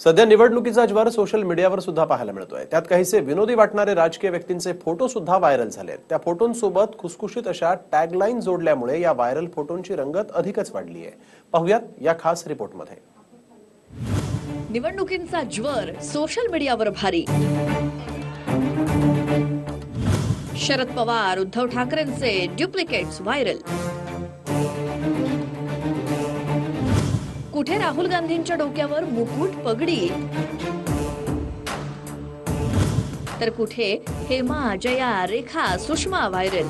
सध्या निवडणुकीचा ज्वर सोशल मीडियावर सुद्धा पाहायला मिळतोय. त्यात काहीसे विनोदी वाटणारे राजकीय व्यक्तींचे फोटो सुद्धा व्हायरल झालेत. त्या फोटोंसोबत खुसखुशीत अशा टॅगलाईन जोडल्यामुळे या व्हायरल फोटोंची रंगत अधिकच वाढली आहे. पाहुयात या खास रिपोर्टमध्ये. निवडणुकींचा ज्वर सोशल मीडियावर भारी. शरद पवार उद्धव ठाकरेंचे ड्युप्लिकेट्स व्हायरल कुठे राहुल गांधींच्या डोक्यावर मुकुट पगडी? तर कुठे हेमा जया रेखा सुषमा व्हायरल?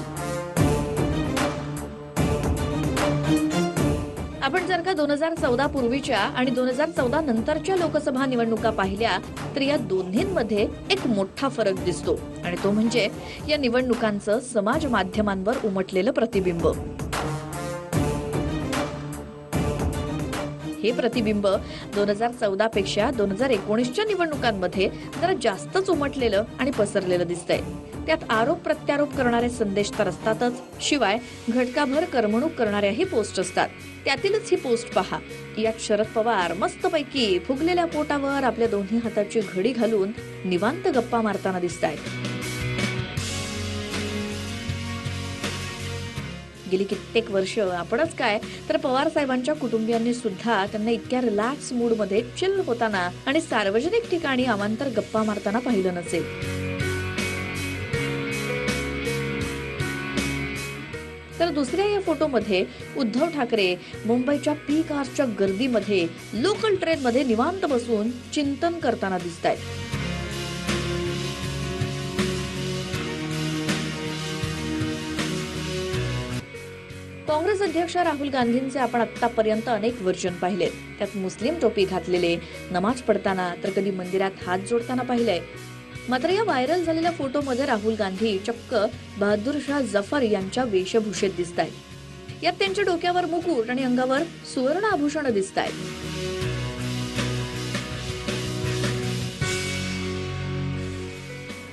आपण जर का दोन हजार चौदा पूर्वीच्या आणि दोन हजार चौदा नंतरच्या लोकसभा निवडणुका पाहिल्या तर या दोन्हींमध्ये एक मोठा फरक दिसतो. आणि तो म्हणजे या निवडणुकांचं समाज माध्यमांवर उमटलेलं प्रतिबिंब. हे प्रतिबिंब दोन हजार चौदा पेक्षा दोन हजार एकोणीसच्या निवडणुकांमध्ये जरा जास्तच उमटलेलं आणि पसरलेलं दिसतंय. त्यात आरोप प्रत्यारोप करणारे संदेश तर असतातच. शिवाय घटकाभर करमणूक करणाऱ्याही पोस्ट असतात. त्यातीलच ही पोस्ट पहा. यात शरद पवार मस्तपैकी फुगलेल्या पोटावर आपल्या दोन्ही हाताची घडी घालून निवांत गप्पा मारताना दिसत आहेत गेली कित्येक वर्ष. आपणच काय? तर पवार साहेबांच्या कुटुंबियांनी सुद्धा त्यांना इतक्या रिलॅक्स मूडमध्ये चिल होताना आणि सार्वजनिक ठिकाणी अवांतर गप्पा मारताना पाहिलं नसेल. तर दुसऱ्या या फोटोमध्ये उद्धव ठाकरे मुंबईच्या पी कारच्या गर्दीमध्ये लोकल ट्रेनमध्ये निवांत बसून चिंतन करताना दिसत आहेत काँग्रेस अध्यक्ष राहुल गांधींचे आपण आतापर्यंत अनेक वर्जन पाहिलेत त्यात मुस्लिम टोपी घातलेले नमाज पडताना तर कधी मंदिरात हात जोडताना पाहिलंय मात्र या व्हायरल झालेल्या फोटोमध्ये राहुल गांधी चक्क बहादूर शाह जफर यांच्या वेशभूषेत दिसत आहेत यात त्यांच्या डोक्यावर मुकुट आणि अंगावर सुवर्ण आभूषण दिसत आहेत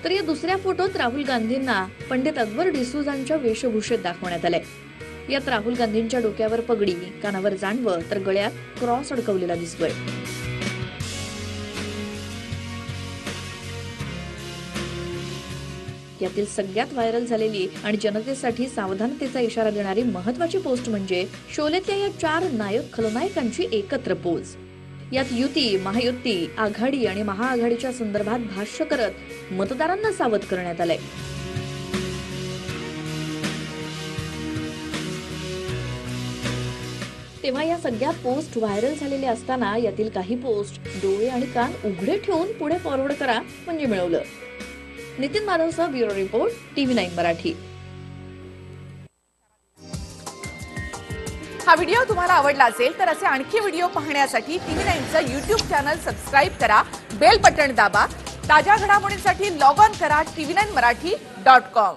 तर या दुसऱ्या फोटोत राहुल गांधींना पंडित अकबर डिसूजांच्या वेशभूषेत दाखवण्यात आलंय. यात राहुल गांधींच्या डोक्यावर पगडी कानावर जाणवं तर गळ्यात क्रॉस अडकवलेला दिसतोय यातील सगळ्यात व्हायरल झालेली आणि जनतेसाठी सावधानतेचा इशारा देणारी महत्वाची पोस्ट म्हणजे शोलेतल्या या चार नायक खलनायकांची एकत्र पोज. यात युती महायुती आघाडी आणि महाआघाडीच्या संदर्भात भाष्य करत मतदारांना सावध करण्यात आलंय. तेव्हा या सगळ्या पोस्ट व्हायरल झालेल्या असताना यातील काही पोस्ट डोळे आणि कान उघडे ठेवून पुढे फॉरवर्ड करा म्हणजे मिळवलं. Nitin माधवसह bureau report TV nine Marathi. हा व्हिडिओ तुम्हाला आवडला असेल तर असे आणखी व्हिडिओ पाहण्यासाठी टीव्ही नाईनचं युट्यूब चॅनल सबस्क्राईब करा बेल बटन दाबा ताज्या घडामोडींसाठी लॉग ऑन करा TV nine Marathi dot com